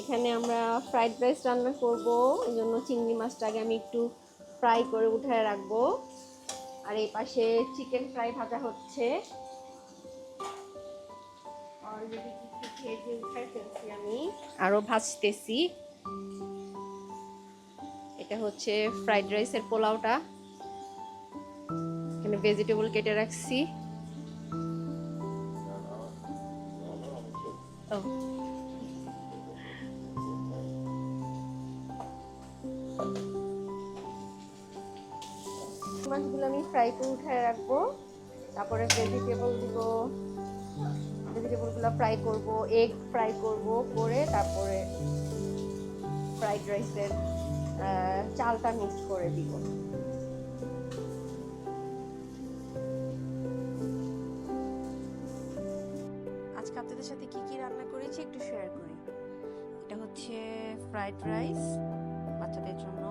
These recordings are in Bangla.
এখানে আমরা ফ্রাইড রাইস রান্না করব। এই জন্য চিংড়ি মাছটা আগে আমি একটু ফ্রাই করে উঠায় রাখব। আর এই পাশে চিকেন ফ্রাই ভাজা হচ্ছে। আরও ভাজতেছি। এটা হচ্ছে ফ্রাইড রাইসের পোলাওটা। এখানে ভেজিটেবল কেটে রাখছি। মাছগুলো আমি ফ্রাই করে উঠায় রাখব। তারপরে ভেজিটেবল দিব। ভেজিটেবলগুলো ফ্রাই করব এগ ফ্রাই করব করে তারপরে ফ্রাইড রাইসের চালটা মিক্স করে দিব। আজকে আপনাদের সাথে কি কি রান্না করেছি একটু শেয়ার করি। এটা হচ্ছে ফ্রাইড রাইস বাচ্চাদের জন্য।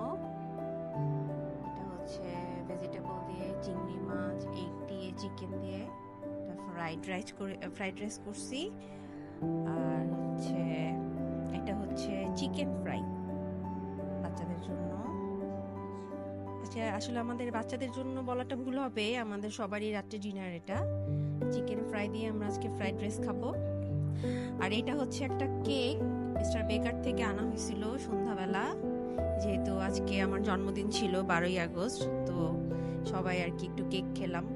ফ্রাইড রাইস করে ফ্রাইড রাইস করছি। আর হচ্ছে, এটা হচ্ছে চিকেন ফ্রাই বাচ্চাদের জন্য। আচ্ছা আসলে আমাদের বাচ্চাদের জন্য বলাটা ভুল হবে। আমাদের সবারই রাত্রে ডিনার এটা। চিকেন ফ্রাই দিয়ে আমরা আজকে ফ্রাইড রাইস খাব। আর এটা হচ্ছে একটা কেক মিস্টার বেকার থেকে আনা হয়েছিল সন্ধ্যাবেলা। যেহেতু আজকে আমার জন্মদিন ছিল বারোই আগস্ট, তো সবাই আর কি একটু কেক খেলাম।